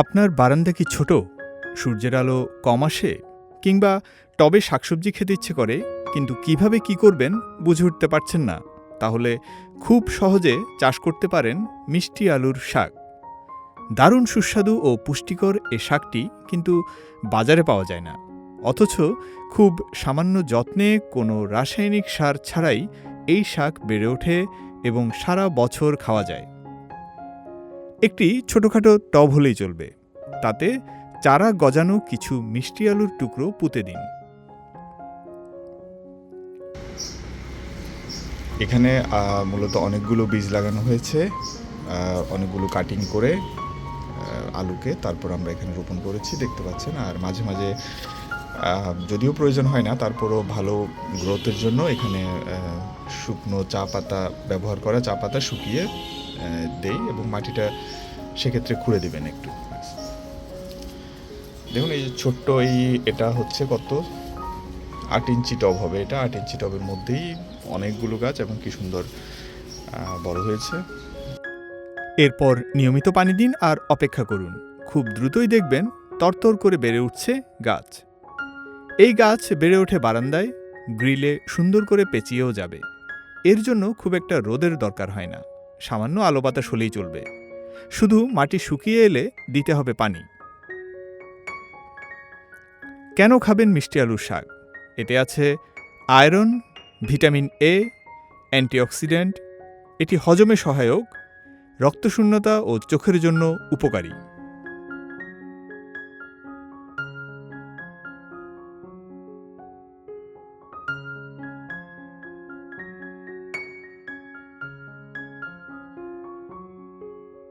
আপনার বারান্দা কি ছোট? সূর্যের আলো কম আসে? কিংবা টবে শাকসবজি খেতে ইচ্ছে করে, কিন্তু কীভাবে কি করবেন বুঝে উঠতে পারছেন না। তাহলে খুব সহজে চাষ করতে পারেন মিষ্টি আলুর শাক। দারুণ সুস্বাদু ও পুষ্টিকর এ শাকটি কিন্তু বাজারে পাওয়া যায় না। অথচ খুব সামান্য যত্নে কোনো রাসায়নিক সার ছাড়াই এই শাক বেড়ে ওঠে এবং সারা বছর খাওয়া যায়। একটি ছোটোখাটো টব হলেই চলবে। তাতে চারা গজানো কিছু মিষ্টি আলুর টুকরো পুঁতে দিন। এখানে মূলত অনেকগুলো বীজ লাগানো হয়েছে। অনেকগুলো কাটিং করে আলুকে তারপর আমরা এখানে রোপণ করেছি, দেখতে পাচ্ছেন। আর মাঝে মাঝে যদিও প্রয়োজন হয় না, তারপরও ভালো গ্রোথের জন্য এখানে শুকনো চা পাতা ব্যবহার করা, চা পাতা শুকিয়ে দেই এবং মাটিটা সেক্ষেত্রে খুঁড়ে দেবেন একটু। দেখুন, এই যে ছোট্ট এই এটা হচ্ছে কত? আট ইঞ্চি টব হবে এটা। আট ইঞ্চি টবের মধ্যেই অনেকগুলো গাছ এবং কি সুন্দর বড় হয়েছে। এরপর নিয়মিত পানি দিন আর অপেক্ষা করুন। খুব দ্রুতই দেখবেন তরতর করে বেড়ে উঠছে গাছ। এই গাছ বেড়ে ওঠে বারান্দায়, গ্রিলে সুন্দর করে পেঁচিয়েও যাবে। এর জন্য খুব একটা রোদের দরকার হয় না। সামান্য আলো বাতাস হলেই চলবে। শুধু মাটি শুকিয়ে এলে দিতে হবে পানি। কেন খাবেন মিষ্টি আলুর শাক? এতে আছে আয়রন, ভিটামিন এ, অ্যান্টিঅক্সিডেন্ট। এটি হজমে সহায়ক, রক্তশূন্যতা ও চোখের জন্য উপকারী।